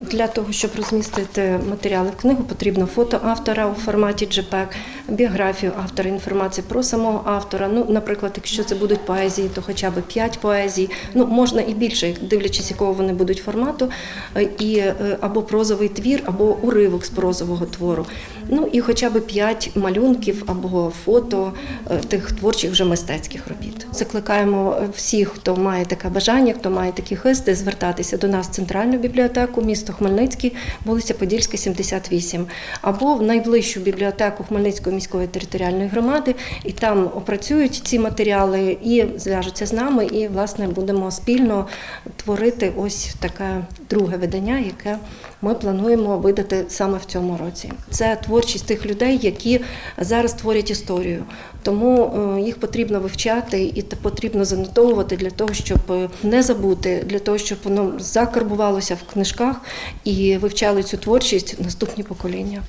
Для того, щоб розмістити матеріали в книгу, потрібно фото автора у форматі JPEG, біографію автора, інформацію про самого автора. Ну, наприклад, якщо це будуть поезії, то хоча б 5 поезій. Ну, можна і більше, дивлячись, якого вони будуть формату, і е, або прозовий твір, або уривок з прозового твору. Ну і хоча б 5 малюнків або фото е, тих творчих вже мистецьких робіт. Закликаємо е, всіх, хто має таке бажання, хто має такі хисти, звертатися до нас в центральну бібліотеку, місто Хмельницький, вулиця Подільська, 78, або в найближчу бібліотеку Хмельницької міської територіальної громади, і там опрацюють ці матеріали і зв'яжуться з нами, і власне будемо спільно творити ось таке друге видання, яке ми плануємо видати саме в цьому році. Це творчість тих людей, які зараз творять історію. Тому е, їх потрібно вивчати і потрібно занотовувати для того, щоб е, не забути, для того, щоб воно закарбувалося в книжках і вивчали цю творчість наступні покоління.